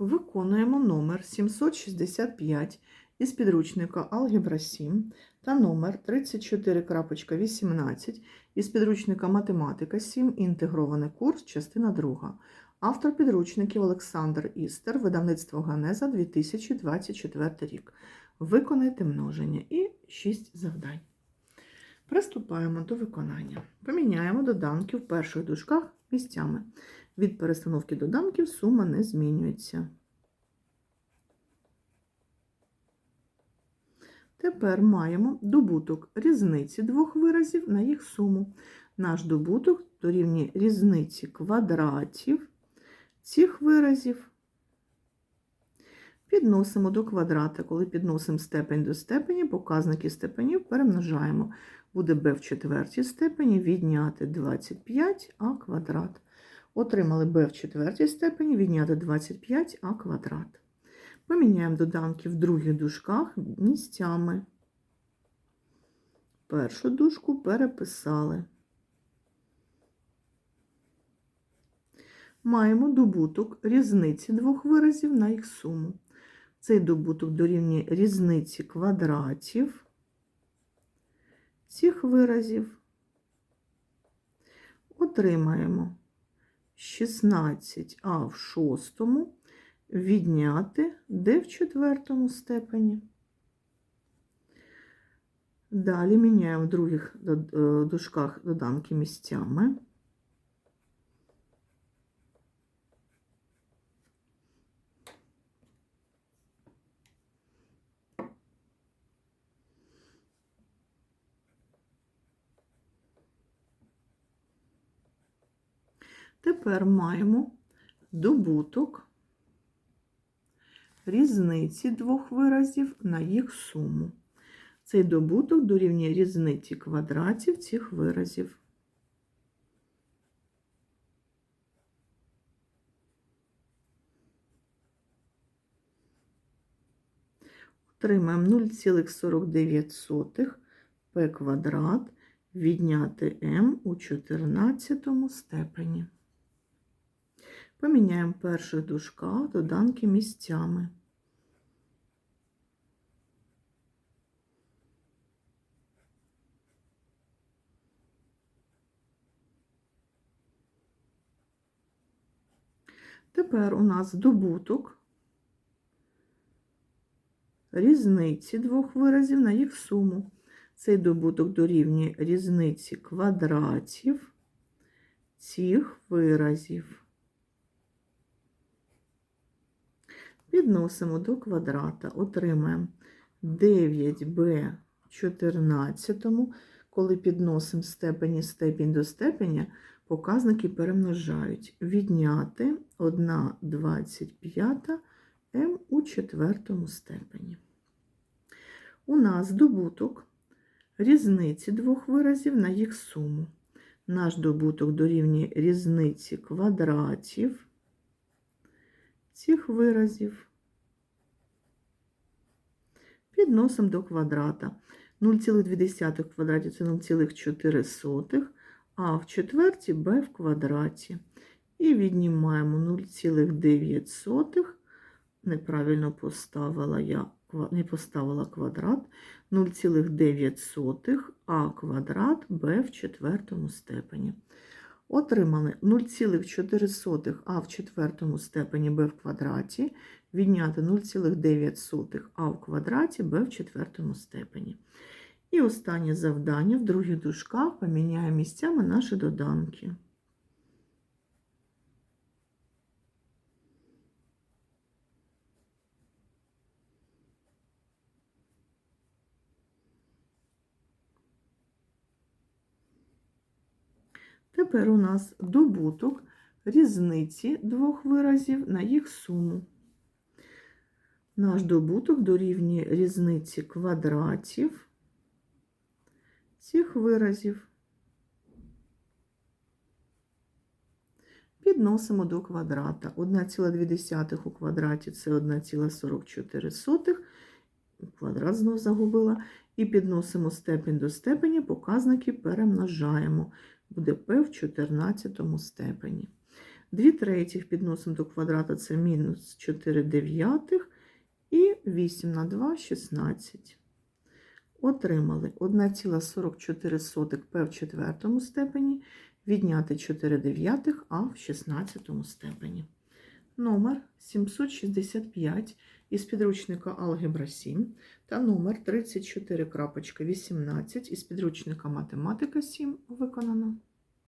Виконуємо номер 765 із підручника Алгебра 7 та номер 34.18 із підручника Математика 7. Інтегрований курс, частина 2. Автор підручників Олександр Істер, видавництво Ганеза 2024 рік. Виконайте множення і 6 завдань. Приступаємо до виконання. Поміняємо доданки в перших дужках місцями. Від перестановки доданків сума не змінюється. Тепер маємо добуток різниці двох виразів на їх суму. Наш добуток дорівнює різниці квадратів цих виразів. Підносимо до квадрата. Коли підносимо степень до степені, показники степенів перемножаємо. Буде b в четвертій степені відняти 25а квадрат. Отримали b в четвертій степені відняти 25а квадрат. Поміняємо доданки в других дужках місцями. Першу дужку переписали. Маємо добуток різниці двох виразів на їх суму. Цей добуток дорівнює різниці квадратів цих виразів. Отримаємо 16а в шостому відняти d в четвертому степені. Далі міняємо в других дужках доданки місцями. Тепер маємо добуток різниці двох виразів на їх суму. Цей добуток дорівнює різниці квадратів цих виразів. Отримаємо 0,49 p квадрат відняти m у 14 степені. Поміняємо перших дужках доданки місцями. Тепер у нас добуток різниці двох виразів на їх суму. Цей добуток дорівнює різниці квадратів цих виразів. Підносимо до квадрата, отримаємо 9b в 14, коли підносимо степені степінь до степеня, показники перемножають. Відняти 1,25 m у четвертому степені. У нас добуток різниці двох виразів на їх суму. Наш добуток дорівнює різниці квадратів цих виразів. Підносимо до квадрата. 0,2 в квадраті це 0,4, а в четверті b в квадраті. І віднімаємо 0,9. Неправильно поставила я не поставила квадрат 0,9 а квадрат b в четвертому степені. Отримали 0,4 а в четвертому степені b в квадраті, відняти 0,9 а в квадраті b в четвертому степені. І останнє завдання в других дужках поміняємо місцями наші доданки. Тепер у нас добуток різниці двох виразів на їх суму. Наш добуток дорівнює різниці квадратів цих виразів. Підносимо до квадрата. 1,2 у квадраті це 1,44. Квадрат знову загубила. І підносимо степень до степені, показники перемножаємо буде P в 14 степені. 2 третіх підносимо до квадрата, це мінус 4 дев'ятих. І 8 на 2 – 16. Отримали 1,44 П в четвертому степені, відняти 4 дев'ятих А в 16 степені. Номер 765 із підручника Алгебра 7 та номер 34.18 із підручника Математика 7 виконано.